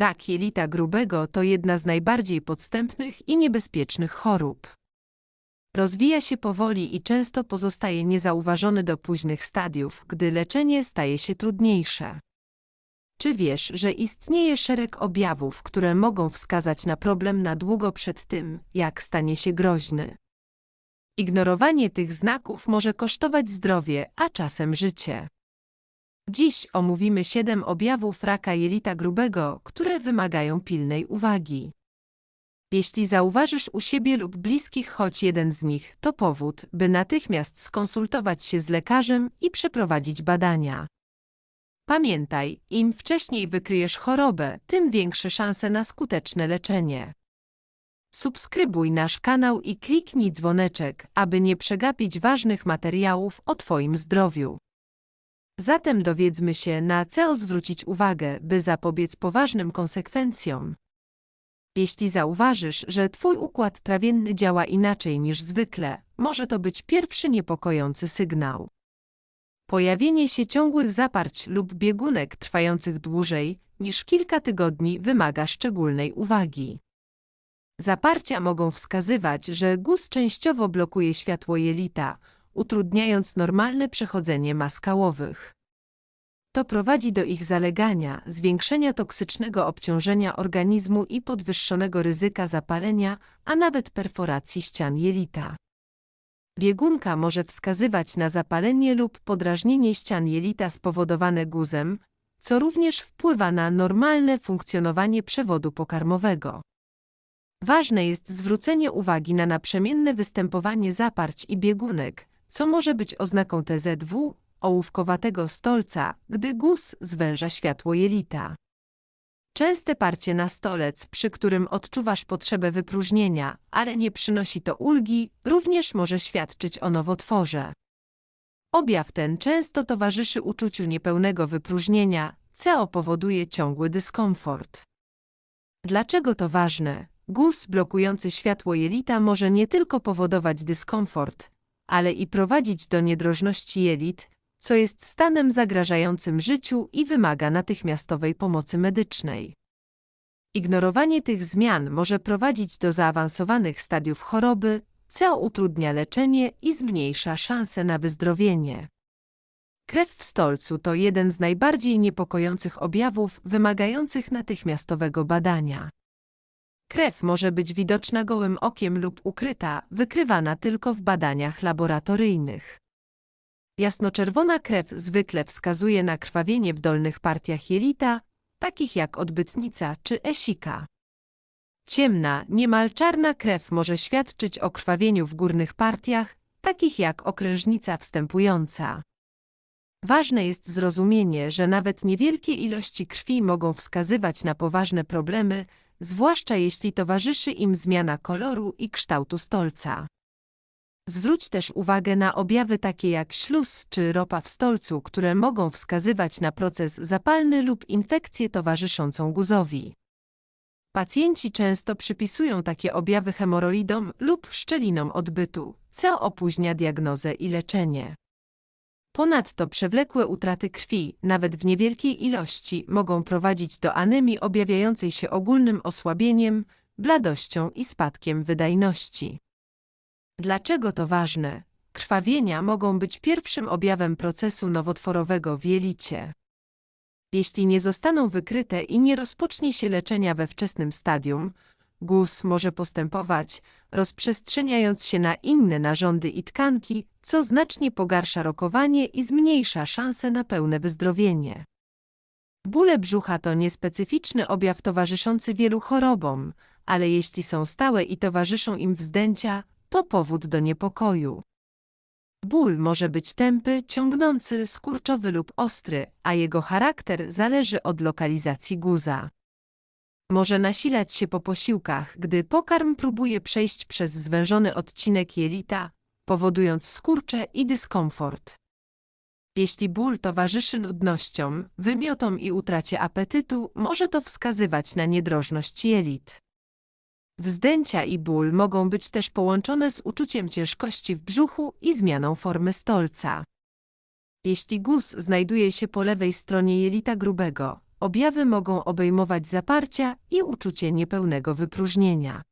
Rak jelita grubego to jedna z najbardziej podstępnych i niebezpiecznych chorób. Rozwija się powoli i często pozostaje niezauważony do późnych stadiów, gdy leczenie staje się trudniejsze. Czy wiesz, że istnieje szereg objawów, które mogą wskazać na problem na długo przed tym, jak stanie się groźny? Ignorowanie tych znaków może kosztować zdrowie, a czasem życie. Dziś omówimy 7 objawów raka jelita grubego, które wymagają pilnej uwagi. Jeśli zauważysz u siebie lub bliskich choć jeden z nich, to powód, by natychmiast skonsultować się z lekarzem i przeprowadzić badania. Pamiętaj, im wcześniej wykryjesz chorobę, tym większe szanse na skuteczne leczenie. Subskrybuj nasz kanał i kliknij dzwoneczek, aby nie przegapić ważnych materiałów o Twoim zdrowiu. Zatem dowiedzmy się, na co zwrócić uwagę, by zapobiec poważnym konsekwencjom. Jeśli zauważysz, że Twój układ trawienny działa inaczej niż zwykle, może to być pierwszy niepokojący sygnał. Pojawienie się ciągłych zaparć lub biegunek trwających dłużej niż kilka tygodni wymaga szczególnej uwagi. Zaparcia mogą wskazywać, że guz częściowo blokuje światło jelita, utrudniając normalne przechodzenie mas kałowych. To prowadzi do ich zalegania, zwiększenia toksycznego obciążenia organizmu i podwyższonego ryzyka zapalenia, a nawet perforacji ścian jelita. Biegunka może wskazywać na zapalenie lub podrażnienie ścian jelita spowodowane guzem, co również wpływa na normalne funkcjonowanie przewodu pokarmowego. Ważne jest zwrócenie uwagi na naprzemienne występowanie zaparć i biegunek, co może być oznaką TZW, ołówkowatego stolca, gdy guz zwęża światło jelita. Częste parcie na stolec, przy którym odczuwasz potrzebę wypróżnienia, ale nie przynosi to ulgi, również może świadczyć o nowotworze. Objaw ten często towarzyszy uczuciu niepełnego wypróżnienia, co powoduje ciągły dyskomfort. Dlaczego to ważne? Guz blokujący światło jelita może nie tylko powodować dyskomfort, ale i prowadzić do niedrożności jelit, co jest stanem zagrażającym życiu i wymaga natychmiastowej pomocy medycznej. Ignorowanie tych zmian może prowadzić do zaawansowanych stadiów choroby, co utrudnia leczenie i zmniejsza szanse na wyzdrowienie. Krew w stolcu to jeden z najbardziej niepokojących objawów wymagających natychmiastowego badania. Krew może być widoczna gołym okiem lub ukryta, wykrywana tylko w badaniach laboratoryjnych. Jasnoczerwona krew zwykle wskazuje na krwawienie w dolnych partiach jelita, takich jak odbytnica czy esika. Ciemna, niemal czarna krew może świadczyć o krwawieniu w górnych partiach, takich jak okrężnica wstępująca. Ważne jest zrozumienie, że nawet niewielkie ilości krwi mogą wskazywać na poważne problemy, zwłaszcza jeśli towarzyszy im zmiana koloru i kształtu stolca. Zwróć też uwagę na objawy takie jak śluz czy ropa w stolcu, które mogą wskazywać na proces zapalny lub infekcję towarzyszącą guzowi. Pacjenci często przypisują takie objawy hemoroidom lub szczelinom odbytu, co opóźnia diagnozę i leczenie. Ponadto przewlekłe utraty krwi, nawet w niewielkiej ilości, mogą prowadzić do anemii objawiającej się ogólnym osłabieniem, bladością i spadkiem wydajności. Dlaczego to ważne? Krwawienia mogą być pierwszym objawem procesu nowotworowego w jelicie. Jeśli nie zostaną wykryte i nie rozpocznie się leczenia we wczesnym stadium, guz może postępować, rozprzestrzeniając się na inne narządy i tkanki, co znacznie pogarsza rokowanie i zmniejsza szanse na pełne wyzdrowienie. Bóle brzucha to niespecyficzny objaw towarzyszący wielu chorobom, ale jeśli są stałe i towarzyszą im wzdęcia, to powód do niepokoju. Ból może być tępy, ciągnący, skurczowy lub ostry, a jego charakter zależy od lokalizacji guza. Może nasilać się po posiłkach, gdy pokarm próbuje przejść przez zwężony odcinek jelita, powodując skurcze i dyskomfort. Jeśli ból towarzyszy nudnościom, wymiotom i utracie apetytu, może to wskazywać na niedrożność jelit. Wzdęcia i ból mogą być też połączone z uczuciem ciężkości w brzuchu i zmianą formy stolca. Jeśli guz znajduje się po lewej stronie jelita grubego, objawy mogą obejmować zaparcia i uczucie niepełnego wypróżnienia.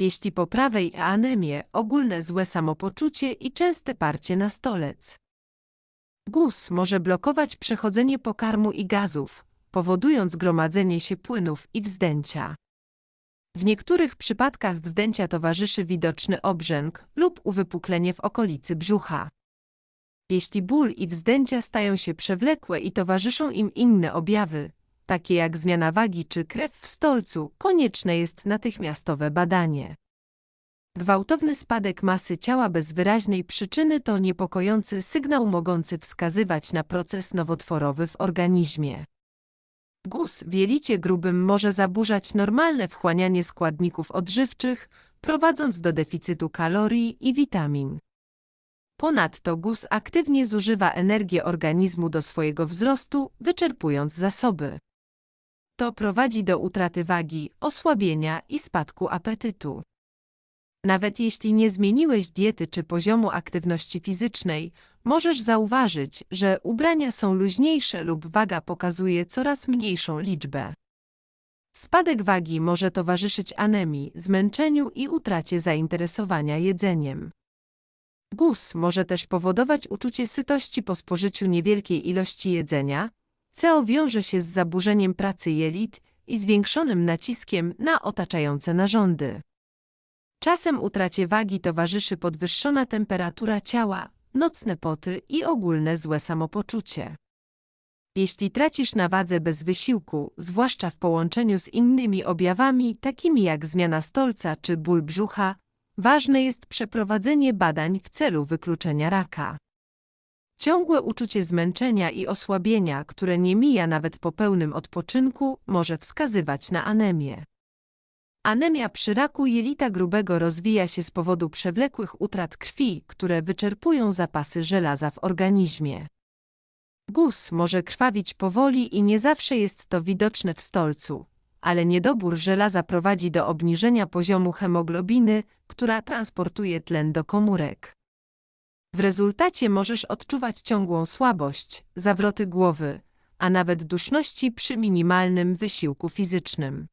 Jeśli po prawej anemię, ogólne złe samopoczucie i częste parcie na stolec. Guz może blokować przechodzenie pokarmu i gazów, powodując gromadzenie się płynów i wzdęcia. W niektórych przypadkach wzdęcia towarzyszy widoczny obrzęk lub uwypuklenie w okolicy brzucha. Jeśli ból i wzdęcia stają się przewlekłe i towarzyszą im inne objawy, takie jak zmiana wagi czy krew w stolcu, konieczne jest natychmiastowe badanie. Gwałtowny spadek masy ciała bez wyraźnej przyczyny to niepokojący sygnał mogący wskazywać na proces nowotworowy w organizmie. Guz w jelicie grubym może zaburzać normalne wchłanianie składników odżywczych, prowadząc do deficytu kalorii i witamin. Ponadto guz aktywnie zużywa energię organizmu do swojego wzrostu, wyczerpując zasoby. To prowadzi do utraty wagi, osłabienia i spadku apetytu. Nawet jeśli nie zmieniłeś diety czy poziomu aktywności fizycznej, możesz zauważyć, że ubrania są luźniejsze lub waga pokazuje coraz mniejszą liczbę. Spadek wagi może towarzyszyć anemii, zmęczeniu i utracie zainteresowania jedzeniem. Guz może też powodować uczucie sytości po spożyciu niewielkiej ilości jedzenia, co wiąże się z zaburzeniem pracy jelit i zwiększonym naciskiem na otaczające narządy. Czasem utracie wagi towarzyszy podwyższona temperatura ciała, nocne poty i ogólne złe samopoczucie. Jeśli tracisz na wadze bez wysiłku, zwłaszcza w połączeniu z innymi objawami, takimi jak zmiana stolca czy ból brzucha, ważne jest przeprowadzenie badań w celu wykluczenia raka. Ciągłe uczucie zmęczenia i osłabienia, które nie mija nawet po pełnym odpoczynku, może wskazywać na anemię. Anemia przy raku jelita grubego rozwija się z powodu przewlekłych utrat krwi, które wyczerpują zapasy żelaza w organizmie. Guz może krwawić powoli i nie zawsze jest to widoczne w stolcu, ale niedobór żelaza prowadzi do obniżenia poziomu hemoglobiny, która transportuje tlen do komórek. W rezultacie możesz odczuwać ciągłą słabość, zawroty głowy, a nawet duszności przy minimalnym wysiłku fizycznym.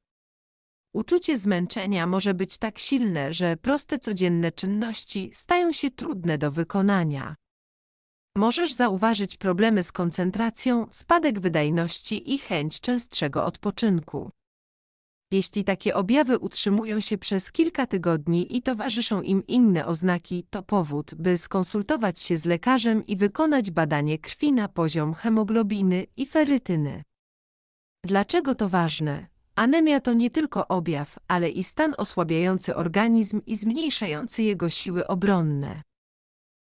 Uczucie zmęczenia może być tak silne, że proste codzienne czynności stają się trudne do wykonania. Możesz zauważyć problemy z koncentracją, spadek wydajności i chęć częstszego odpoczynku. Jeśli takie objawy utrzymują się przez kilka tygodni i towarzyszą im inne oznaki, to powód, by skonsultować się z lekarzem i wykonać badanie krwi na poziom hemoglobiny i ferytyny. Dlaczego to ważne? Anemia to nie tylko objaw, ale i stan osłabiający organizm i zmniejszający jego siły obronne.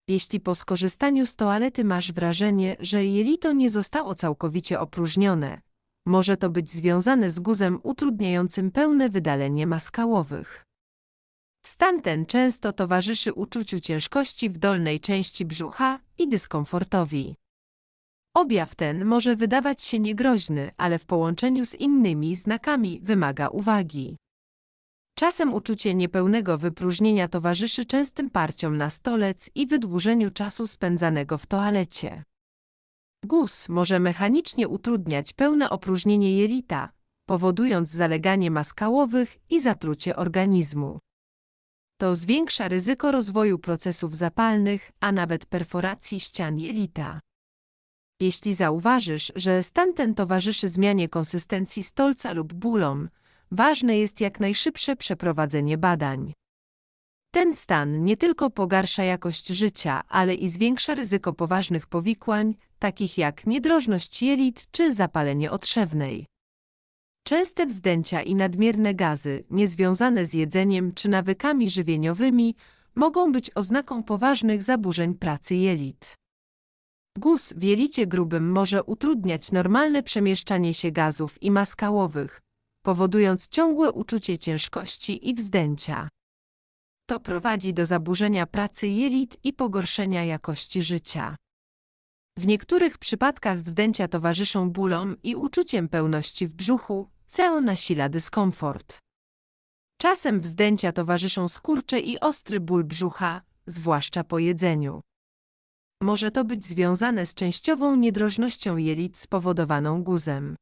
Jeśli po skorzystaniu z toalety masz wrażenie, że jelito nie zostało całkowicie opróżnione, może to być związane z guzem utrudniającym pełne wydalenie maskałowych. Stan ten często towarzyszy uczuciu ciężkości w dolnej części brzucha i dyskomfortowi. Objaw ten może wydawać się niegroźny, ale w połączeniu z innymi znakami wymaga uwagi. Czasem uczucie niepełnego wypróżnienia towarzyszy częstym parciom na stolec i wydłużeniu czasu spędzanego w toalecie. Guz może mechanicznie utrudniać pełne opróżnienie jelita, powodując zaleganie maskałowych i zatrucie organizmu. To zwiększa ryzyko rozwoju procesów zapalnych, a nawet perforacji ścian jelita. Jeśli zauważysz, że stan ten towarzyszy zmianie konsystencji stolca lub bólom, ważne jest jak najszybsze przeprowadzenie badań. Ten stan nie tylko pogarsza jakość życia, ale i zwiększa ryzyko poważnych powikłań, takich jak niedrożność jelit czy zapalenie otrzewnej. Częste wzdęcia i nadmierne gazy, niezwiązane z jedzeniem czy nawykami żywieniowymi, mogą być oznaką poważnych zaburzeń pracy jelit. Guz w jelicie grubym może utrudniać normalne przemieszczanie się gazów i maskałowych, powodując ciągłe uczucie ciężkości i wzdęcia. To prowadzi do zaburzenia pracy jelit i pogorszenia jakości życia. W niektórych przypadkach wzdęcia towarzyszą bólom i uczuciem pełności w brzuchu, co nasila dyskomfort. Czasem wzdęcia towarzyszą skurcze i ostry ból brzucha, zwłaszcza po jedzeniu. Może to być związane z częściową niedrożnością jelit spowodowaną guzem.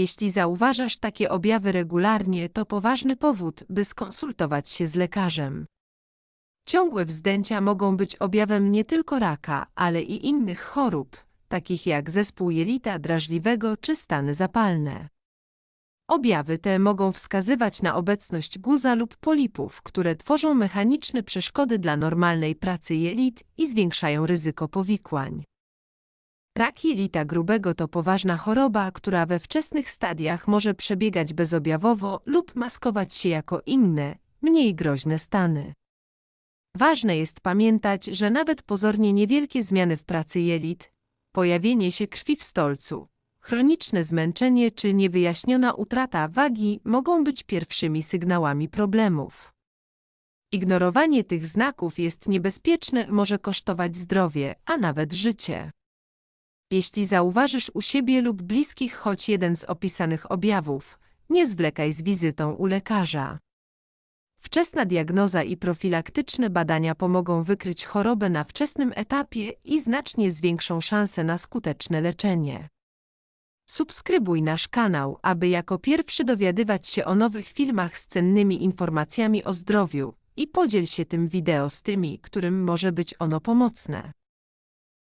Jeśli zauważasz takie objawy regularnie, to poważny powód, by skonsultować się z lekarzem. Ciągłe wzdęcia mogą być objawem nie tylko raka, ale i innych chorób, takich jak zespół jelita drażliwego czy stany zapalne. Objawy te mogą wskazywać na obecność guza lub polipów, które tworzą mechaniczne przeszkody dla normalnej pracy jelit i zwiększają ryzyko powikłań. Rak jelita grubego to poważna choroba, która we wczesnych stadiach może przebiegać bezobjawowo lub maskować się jako inne, mniej groźne stany. Ważne jest pamiętać, że nawet pozornie niewielkie zmiany w pracy jelit, pojawienie się krwi w stolcu, chroniczne zmęczenie czy niewyjaśniona utrata wagi mogą być pierwszymi sygnałami problemów. Ignorowanie tych znaków jest niebezpieczne, może kosztować zdrowie, a nawet życie. Jeśli zauważysz u siebie lub bliskich choć jeden z opisanych objawów, nie zwlekaj z wizytą u lekarza. Wczesna diagnoza i profilaktyczne badania pomogą wykryć chorobę na wczesnym etapie i znacznie zwiększą szanse na skuteczne leczenie. Subskrybuj nasz kanał, aby jako pierwszy dowiadywać się o nowych filmach z cennymi informacjami o zdrowiu i podziel się tym wideo z tymi, którym może być ono pomocne.